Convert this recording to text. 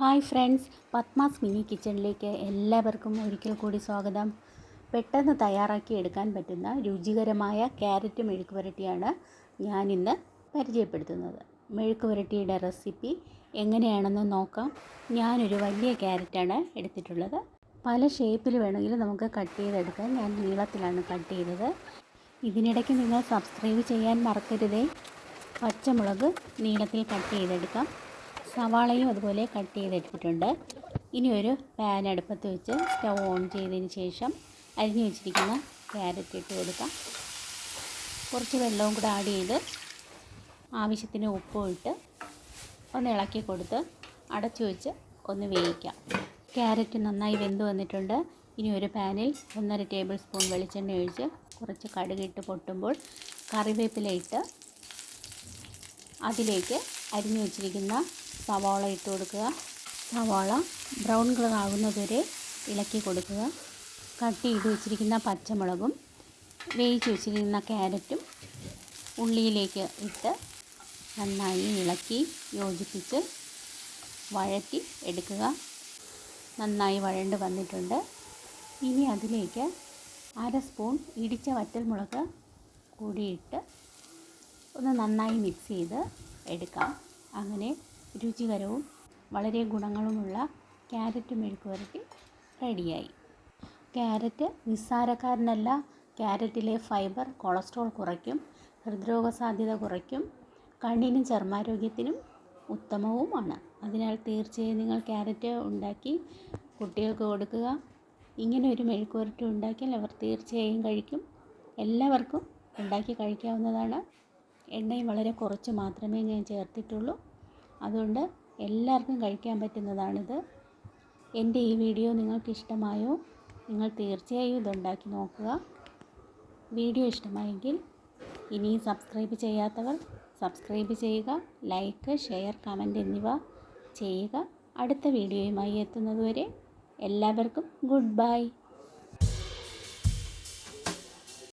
Hi friends Padmas mini കിച്ചണിലേക്ക് എല്ലാവർക്കും ഒരിക്കൽ കൂടി സ്വാഗതം. പെട്ടെന്ന് തയ്യാറാക്കി എടുക്കാൻ പറ്റുന്ന രുചികരമായ ക്യാരറ്റ് മെഴുക്ക് പുരട്ടിയാണ് ഇന്ന് പരിചയപ്പെടുത്തുന്നത്. മെഴുക്ക് പുരട്ടിയുടെ റെസിപ്പി എങ്ങനെയാണെന്ന് നോക്കാം. ഞാനൊരു വലിയ ക്യാരറ്റാണ് എടുത്തിട്ടുള്ളത്. പല ഷേപ്പിൽ വേണമെങ്കിൽ നമുക്ക് കട്ട് ചെയ്തെടുക്കാം. ഞാൻ നീളത്തിലാണ് കട്ട് ചെയ്തത്. ഇതിനിടയ്ക്ക് നിങ്ങൾ സബ്സ്ക്രൈബ് ചെയ്യാൻ മറക്കരുതേ. പച്ചമുളക് നീളത്തിൽ കട്ട് ചെയ്തെടുക്കാം. സവാളയും അതുപോലെ കട്ട് ചെയ്തെടുത്തിട്ടുണ്ട്. ഇനി ഒരു പാൻ അടുപ്പത്ത് വെച്ച് സ്റ്റൗ ഓൺ ചെയ്തതിന് ശേഷം അരിഞ്ഞു വെച്ചിരിക്കുന്ന ക്യാരറ്റ് ഇട്ട് കൊടുക്കാം. കുറച്ച് വെള്ളവും കൂടെ ആഡ് ചെയ്ത് ആവശ്യത്തിന് ഉപ്പും ഇട്ട് ഒന്ന് ഇളക്കി കൊടുത്ത് അടച്ചു വെച്ച് ഒന്ന് വേവിക്കാം. ക്യാരറ്റ് നന്നായി വെന്ത് വന്നിട്ടുണ്ട്. ഇനി ഒരു പാനിൽ ഒന്നര ടേബിൾ സ്പൂൺ വെളിച്ചെണ്ണ ഒഴിച്ച് കുറച്ച് കടുകിട്ട് പൊട്ടുമ്പോൾ കറിവേപ്പില ഇട്ട് അതിലേക്ക് അരിഞ്ഞു വെച്ചിരിക്കുന്ന സവാള ഇട്ട് കൊടുക്കുക. സവാള ബ്രൗൺ കളർ ആകുന്നതുവരെ ഇളക്കി കൊടുക്കുക. കട്ട് ചെയ്ത് വെച്ചിരിക്കുന്ന പച്ചമുളകും വേവിച്ച് വെച്ചിരിക്കുന്ന ക്യാരറ്റും ഉള്ളിയിലേക്ക് ഇട്ട് നന്നായി ഇളക്കി യോജിപ്പിച്ച് വഴറ്റി എടുക്കുക. നന്നായി വഴണ്ട് വന്നിട്ടുണ്ട്. ഇനി അതിലേക്ക് അര സ്പൂൺ ഇടിച്ച വറ്റൽമുളക് കൂടിയിട്ട് ഒന്ന് നന്നായി മിക്സ് ചെയ്ത് എടുക്കാം. അങ്ങനെ രുചികരവും വളരെ ഗുണങ്ങളുമുള്ള ക്യാരറ്റ് മെഴുക്ക് പുരട്ടി റെഡിയായി. ക്യാരറ്റ് നിസ്സാരക്കാരനല്ല. ക്യാരറ്റിലെ ഫൈബർ കൊളസ്ട്രോൾ കുറയ്ക്കും ഹൃദ്രോഗ സാധ്യത കുറയ്ക്കും കണ്ണിനും ചർമാരോഗ്യത്തിനും ഉത്തമവുമാണ്. അതിനാൽ തീർച്ചയായും നിങ്ങൾ ക്യാരറ്റ് ഉണ്ടാക്കി കുട്ടികൾക്ക് കൊടുക്കുക. ഇങ്ങനെ ഒരു മെഴുക്ക് പുരട്ടി ഉണ്ടാക്കിയാൽ അവർ തീർച്ചയായും കഴിക്കും. എല്ലാവർക്കും ഉണ്ടാക്കി കഴിക്കാവുന്നതാണ്. എണ്ണയും വളരെ കുറച്ച് മാത്രമേ ഞാൻ ചേർത്തിട്ടുള്ളൂ. അതുകൊണ്ട് എല്ലാവർക്കും കഴിക്കാൻ പറ്റുന്നതാണിത്. എന്റെ ഈ വീഡിയോ നിങ്ങൾക്ക് ഇഷ്ടമായോ നിങ്ങൾ തീർച്ചയായും ഇതുണ്ടാക്കി നോക്കുക. വീഡിയോ ഇഷ്ടമായെങ്കിൽ ഇനിയും സബ്സ്ക്രൈബ് ചെയ്യാത്തവർ സബ്സ്ക്രൈബ് ചെയ്യുക ലൈക്ക് ഷെയർ കമന്റ് എന്നിവ ചെയ്യുക. അടുത്ത വീഡിയോയുമായി എത്തുന്നതുവരെ എല്ലാവർക്കും ഗുഡ് ബൈ.